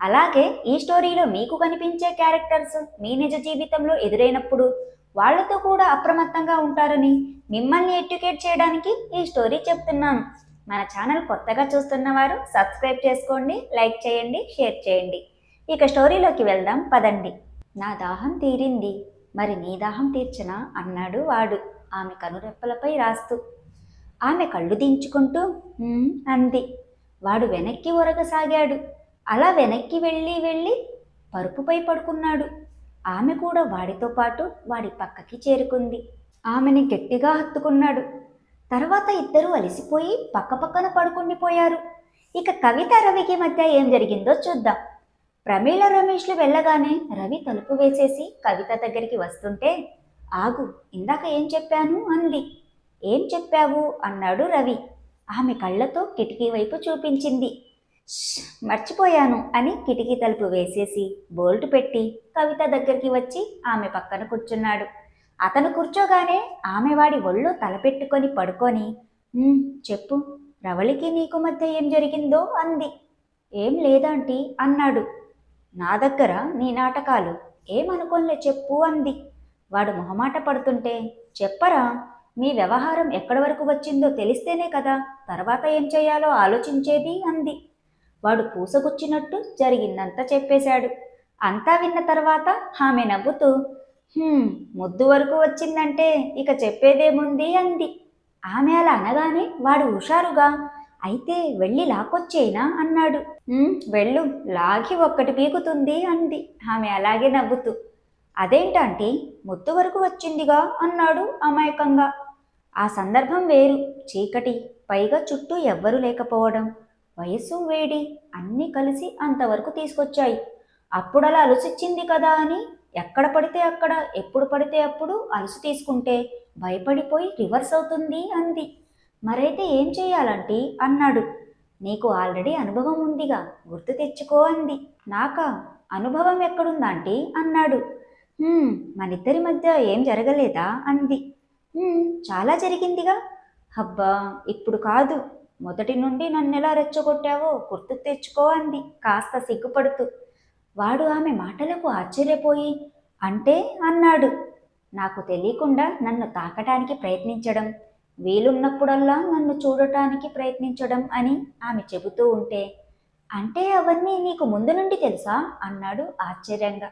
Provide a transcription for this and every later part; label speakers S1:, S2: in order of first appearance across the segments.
S1: అలాగే ఈ స్టోరీలో మీకు కనిపించే క్యారెక్టర్స్ మీ నిజ జీవితంలో ఎదురైనప్పుడు వాళ్ళతో కూడా అప్రమత్తంగా ఉంటారని మిమ్మల్ని ఎడ్యుకేట్ చేయడానికి ఈ స్టోరీ చెప్తున్నాను. మన ఛానల్ కొత్తగా చూస్తున్న వారు సబ్స్క్రైబ్ చేసుకోండి లైక్ చేయండి షేర్ చేయండి. ఇక స్టోరీలోకి వెళ్దాం పదండి. నా దాహం తీరింది. మరి నీ దాహం తీర్చనా అన్నాడు వాడు. ఆమె కనురెప్పలపై రాస్తూ ఆమె కళ్ళు దించుకుంటూ అంది. వాడు వెనక్కి ఒరగసాగాడు అలా వెనక్కి వెళ్ళి వెళ్ళి పరుపుపై పడుకున్నాడు. ఆమె కూడా వాడితో పాటు వాడి పక్కకి చేరుకుంది. ఆమెని గట్టిగా హత్తుకున్నాడు. తర్వాత ఇద్దరూ అలసిపోయి పక్కపక్కన పడుకుండిపోయారు ఇక కవిత రవికి మధ్య ఏం జరిగిందో చూద్దాం. ప్రమీల రమేష్లు వెళ్ళగానే రవి తలుపు వేసేసి కవిత దగ్గరికి వస్తుంటే ఆగు ఇందాక ఏం చెప్పాను? అంది. ఏం చెప్పావు? అన్నాడు రవి. ఆమె కళ్ళతో కిటికీ వైపు చూపించింది. మర్చిపోయాను అని కిటికీ తలుపు వేసేసి బోల్ట్ పెట్టి కవిత దగ్గరికి వచ్చి ఆమె పక్కన కూర్చున్నాడు. అతను కూర్చోగానే ఆమె వాడి ఒళ్ళు తలపెట్టుకొని పడుకొని చెప్పు రవళికి నీకు మధ్య ఏం జరిగిందో? అంది. ఏం లేదాంటీ అన్నాడు. నా దగ్గర నీ నాటకాలు ఏమనుకోలే చెప్పు అంది. వాడు మొహమాట పడుతుంటే చెప్పరా మీ వ్యవహారం ఎక్కడి వరకు వచ్చిందో తెలిస్తేనే కదా తర్వాత ఏం చేయాలో ఆలోచించేది అంది. వాడు పూసగుచ్చినట్టు జరిగిందంతా చెప్పేశాడు. అంతా విన్న తర్వాత ఆమె నవ్వుతూ ముద్దు వరకు వచ్చిందంటే ఇక చెప్పేదేముంది? అంది. ఆమె అలా అనగానే వాడు హుషారుగా అయితే వెళ్ళి లాకొచ్చేనా అన్నాడు. వెళ్ళు లాగి ఒక్కటి పీకుతుంది అంది. ఆమె అలాగే నవ్వుతూ అదేంటంటే ముద్దు వరకు వచ్చిందిగా? అన్నాడు అమాయకంగా. ఆ సందర్భం వేరు. చీకటి పైగా చుట్టూ ఎవ్వరూ లేకపోవడం. వయస్సు వేడి అన్నీ కలిసి అంతవరకు తీసుకొచ్చాయి. అప్పుడలా అలసిచ్చింది కదా అని ఎక్కడ పడితే అక్కడ ఎప్పుడు పడితే అప్పుడు అలుసు తీసుకుంటే భయపడిపోయి రివర్స్ అవుతుంది అంది. మరైతే ఏం చేయాలంటే? అన్నాడు. నీకు ఆల్రెడీ అనుభవం ఉందిగా గుర్తు తెచ్చుకో అంది. నాకా? అనుభవం ఎక్కడుందాంటీ? అన్నాడు. మనిద్దరి మధ్య ఏం జరగలేదా? అంది. చాలా జరిగిందిగా. అబ్బా ఇప్పుడు కాదు. మొదటి నుండి నన్నెలా రెచ్చగొట్టావో గుర్తు తెచ్చుకో అంది. కాస్త సిగ్గుపడుతూ. వాడు ఆమె మాటలకు ఆశ్చర్యపోయి అంటే? అన్నాడు. నాకు తెలియకుండా నన్ను తాకటానికి ప్రయత్నించడం వీలున్నప్పుడల్లా నన్ను చూడటానికి ప్రయత్నించడం అని ఆమె చెబుతూ ఉంటే అంటే అవన్నీ నీకు ముందు నుండి తెలుసా? అన్నాడు ఆశ్చర్యంగా.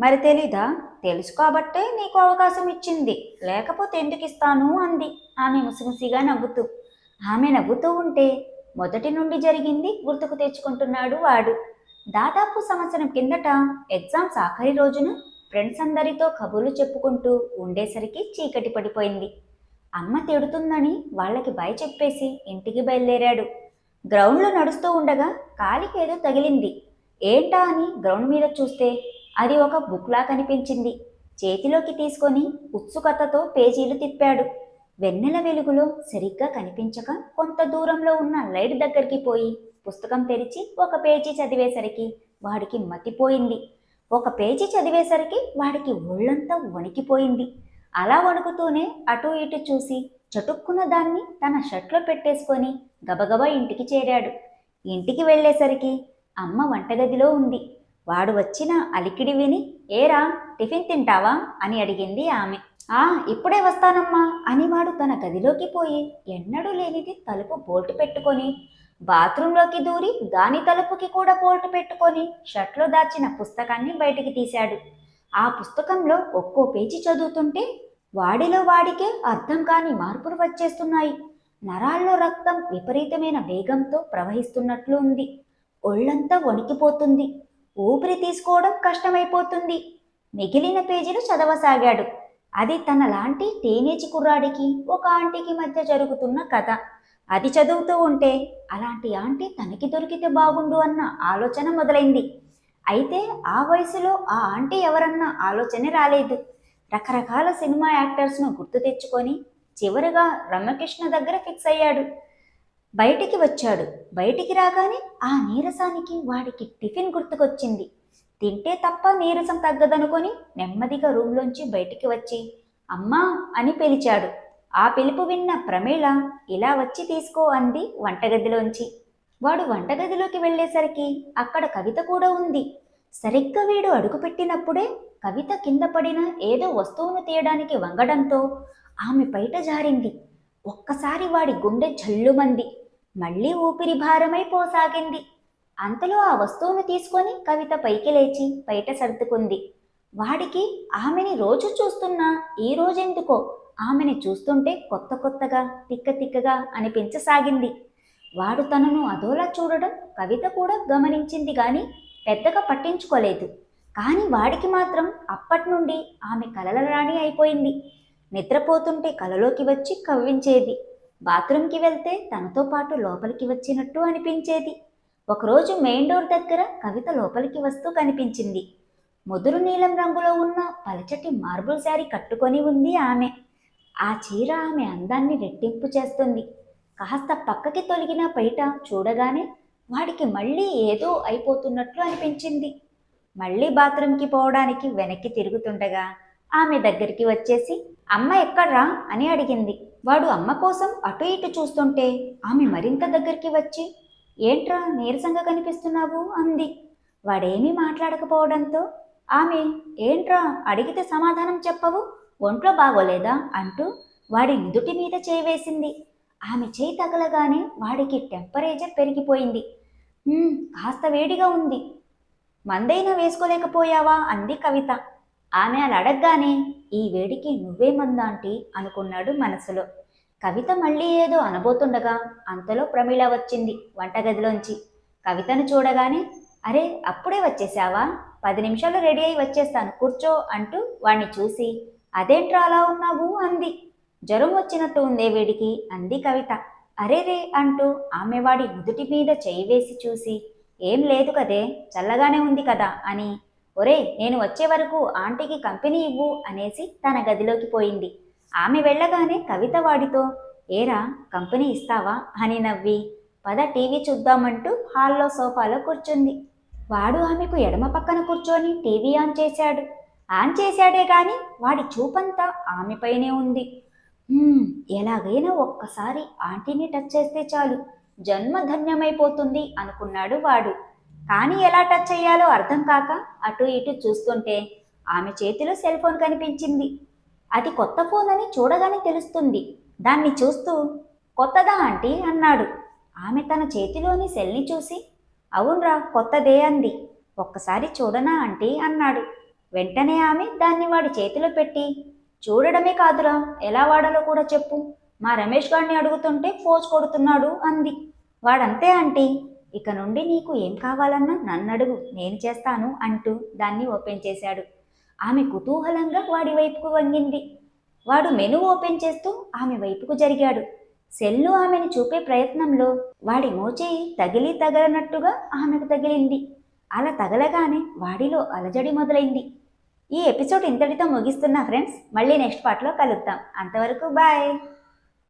S1: మరి తెలీదా? తెలుసు కాబట్టే నీకు అవకాశం ఇచ్చింది. లేకపోతే ఎందుకు ఇస్తాను అంది. ఆమె ముసిముసిగా నవ్వుతూ. ఆమె నవ్వుతూ ఉంటే మొదటి నుండి జరిగింది గుర్తుకు తెచ్చుకుంటున్నాడు వాడు. దాదాపు సంవత్సరం కిందట ఎగ్జామ్స్ ఆఖరి రోజున ఫ్రెండ్స్ అందరితో కబుర్లు చెప్పుకుంటూ ఉండేసరికి చీకటి పడిపోయింది. అమ్మ తిడుతుందని వాళ్ళకి భయ చెప్పేసి ఇంటికి బయలుదేరాడు. గ్రౌండ్లో నడుస్తూ ఉండగా కాలికి ఏదో తగిలింది. ఏంటా అని గ్రౌండ్ మీద చూస్తే అది ఒక బుక్లా కనిపించింది. చేతిలోకి తీసుకొని ఉత్సుకతతో పేజీలు తిప్పాడు. వెన్నెల వెలుగులో సరిగ్గా కనిపించక కొంత దూరంలో ఉన్న లైట్ దగ్గరికి పోయి పుస్తకం తెరిచి ఒక పేజీ చదివేసరికి వాడికి మతిపోయింది. ఒక పేజీ చదివేసరికి వాడికి ఒళ్ళంతా వణికిపోయింది. అలా వణుకుతూనే అటు ఇటు చూసి చటుక్కున దాన్ని తన షర్ట్లో పెట్టేసుకొని గబగబా ఇంటికి చేరాడు. ఇంటికి వెళ్ళేసరికి అమ్మ వంటగదిలో ఉంది. వాడు వచ్చిన అలికిడి విని ఏరా టిఫిన్ తింటావా? అని అడిగింది ఆమె. ఆ ఇప్పుడే వస్తానమ్మా అని వాడు తన గదిలోకి పోయి ఎన్నడూ లేనిది తలుపు బోల్ట్ పెట్టుకొని బాత్రూంలోకి దూరి దాని తలుపుకి కూడా బోల్ట్ పెట్టుకొని షర్ట్లో దాచిన పుస్తకాన్ని బయటికి తీశాడు. ఆ పుస్తకంలో ఒక్కో పేజీ చదువుతుంటే వాడిలో వాడికే అర్థం కాని మార్పులు వచ్చేస్తున్నాయి. నరాల్లో రక్తం విపరీతమైన వేగంతో ప్రవహిస్తున్నట్లు ఉంది. ఒళ్ళంతా వణికిపోతుంది. ఊపిరి తీసుకోవడం కష్టమైపోతుంది. మిగిలిన పేజీలు చదవసాగాడు. అది తనలాంటి టీనేజ్ కుర్రాడికి ఒక ఆంటీకి మధ్య జరుగుతున్న కథ. అది చదువుతూ ఉంటే అలాంటి ఆంటీ తనకి దొరికితే బాగుండు అన్న ఆలోచన మొదలైంది. అయితే ఆ వయసులో ఆ ఆంటీ ఎవరన్న ఆలోచనే రాలేదు. రకరకాల సినిమా యాక్టర్స్ను గుర్తు తెచ్చుకొని చివరిగా రమ్యకృష్ణ దగ్గర ఫిక్స్ అయ్యాడు. బయటికి వచ్చాడు. బయటికి రాగానే ఆ నీరసానికి వాడికి టిఫిన్ గుర్తుకొచ్చింది. తింటే తప్ప నీరసం తగ్గదనుకొని నెమ్మదిగా రూమ్లోంచి బయటికి వచ్చి అమ్మా అని పిలిచాడు. ఆ పిలుపు విన్న ప్రమీళ ఇలా వచ్చి తీసుకో అంది వంటగదిలోంచి. వాడు వంటగదిలోకి వెళ్ళేసరికి అక్కడ కవిత కూడా ఉంది. సరిగ్గా వీడు అడుగుపెట్టినప్పుడే కవిత కింద పడిన ఏదో వస్తువును తీయడానికి వంగడంతో ఆమె బయట జారింది. ఒక్కసారి వాడి గుండె జల్లుమంది మళ్ళీ ఊపిరి భారమై పోసాగింది. అంతలో ఆ వస్తువును తీసుకొని కవిత పైకి లేచి బయట సర్దుకుంది. వాడికి ఆమెని రోజు చూస్తున్నా ఈ రోజెందుకో? ఆమెని చూస్తుంటే కొత్త కొత్తగా తిక్క తిక్కగా అనిపించసాగింది. వాడు తనను అదోలా చూడడం కవిత కూడా గమనించింది కానీ పెద్దగా పట్టించుకోలేదు. కానీ వాడికి మాత్రం అప్పటి నుండి ఆమె కలల రాణి అయిపోయింది. నిద్రపోతుంటే కలలోకి వచ్చి కవ్వించేది. బాత్రూంకి వెళ్తే తనతో పాటు లోపలికి వచ్చినట్టు అనిపించేది. ఒకరోజు మెయిన్ డోర్ దగ్గర కవిత లోపలికి వస్తూ కనిపించింది. ముదురు నీలం రంగులో ఉన్న పలచటి మార్బుల్ శారీ కట్టుకొని ఉంది ఆమె. ఆ చీర ఆమె అందాన్ని రెట్టింపు చేస్తుంది. కాస్త పక్కకి తొలగిన బయట చూడగానే వాడికి మళ్ళీ ఏదో అయిపోతున్నట్లు అనిపించింది. మళ్ళీ బాత్రూంకి పోవడానికి వెనక్కి తిరుగుతుండగా ఆమె దగ్గరికి వచ్చేసి అమ్మ ఎక్కడ్రా? అని అడిగింది. వాడు అమ్మ కోసం అటు ఇటు చూస్తుంటే ఆమె మరింత దగ్గరికి వచ్చి ఏంట్రా నీరసంగా కనిపిస్తున్నావు అంది. వాడేమీ మాట్లాడకపోవడంతో ఆమె ఏంట్రా అడిగితే సమాధానం చెప్పవు ఒంట్లో బాగోలేదా? అంటూ వాడి నుదుటి మీద చేయి వేసింది. ఆమె చేయి తగలగానే వాడికి టెంపరేచర్ పెరిగిపోయింది. కాస్త వేడిగా ఉంది. మందైనా వేసుకోలేకపోయావా? అంది కవిత. ఆమె అలా అడగగానే ఈ వేడికి నువ్వే మందాంటి అనుకున్నాడు మనసులో. కవిత మళ్ళీ ఏదో అనబోతుండగా అంతలో ప్రమీళ వచ్చింది వంటగదిలోంచి. కవితను చూడగానే అరే అప్పుడే వచ్చేసావా? పది నిమిషాలు రెడీ అయి వచ్చేస్తాను కూర్చో అంటూ వాణ్ణి చూసి అదేంట్రా అలా ఉన్నావు? అంది. జ్వరం వచ్చినట్టు ఉందే వీడికి అంది కవిత. అరే రే అంటూ ఆమె వాడి నుదుటి మీద చేయి వేసి చూసి ఏం లేదు కదే చల్లగానే ఉంది కదా అని ఒరే నేను వచ్చే వరకు ఆంటీకి కంపెనీ ఇవ్వు అనేసి తన గదిలోకి పోయింది. ఆమె వెళ్ళగానే కవిత వాడితో ఏరా కంపెనీ ఇస్తావా? అని నవ్వి పద టీవీ చూద్దామంటూ హాల్లో సోఫాలో కూర్చుంది. వాడు ఆమెకు ఎడమ పక్కన కూర్చొని టీవీ ఆన్ చేశాడు. ఆన్ చేశాడే కానీ వాడి చూపంతా ఆమెపైనే ఉంది. ఎలాగైనా ఒక్కసారి ఆంటీని టచ్ చేస్తే చాలు. జన్మ ధన్యమైపోతుంది అనుకున్నాడు వాడు. కానీ ఎలా టచ్ చేయాలో అర్థం కాక అటు ఇటు చూస్తుంటే ఆమె చేతిలో సెల్ ఫోన్ కనిపించింది. అది కొత్త ఫోన్ అని చూడగానే తెలుస్తుంది. దాన్ని చూస్తూ కొత్తదా ఆంటీ? అన్నాడు. ఆమె తన చేతిలోని సెల్ని చూసి అవునరా కొత్తదే అంది. ఒక్కసారి చూడనా ఆంటీ? అన్నాడు. వెంటనే ఆమె దాన్ని వాడి చేతిలో పెట్టి చూడడమే కాదురా ఎలా వాడాలో కూడా చెప్పు. మా రమేష్ గారిని అడుగుతుంటే ఫోజ్ కొడుతున్నాడు అంది. వాడంతే ఆంటీ ఇక నుండి నీకు ఏం కావాలన్నా నన్ను అడుగు నేను చేస్తాను అంటూ దాన్ని ఓపెన్ చేశాడు. ఆమె కుతూహలంగా వాడి వైపుకు వంగింది. వాడు మెను ఓపెన్ చేస్తూ ఆమె వైపుకు జరిగాడు. సెల్లు ఆమెను చూపే ప్రయత్నంలో వాడి మోచేయి తగిలి తగలనట్టుగా ఆమెకు తగిలింది. అలా తగలగానే వాడిలో అలజడి మొదలైంది. ఈ ఎపిసోడ్ ఇంతటితో ముగిస్తున్నా ఫ్రెండ్స్. మళ్ళీ నెక్స్ట్ పార్ట్లో కలుద్దాం. అంతవరకు బాయ్.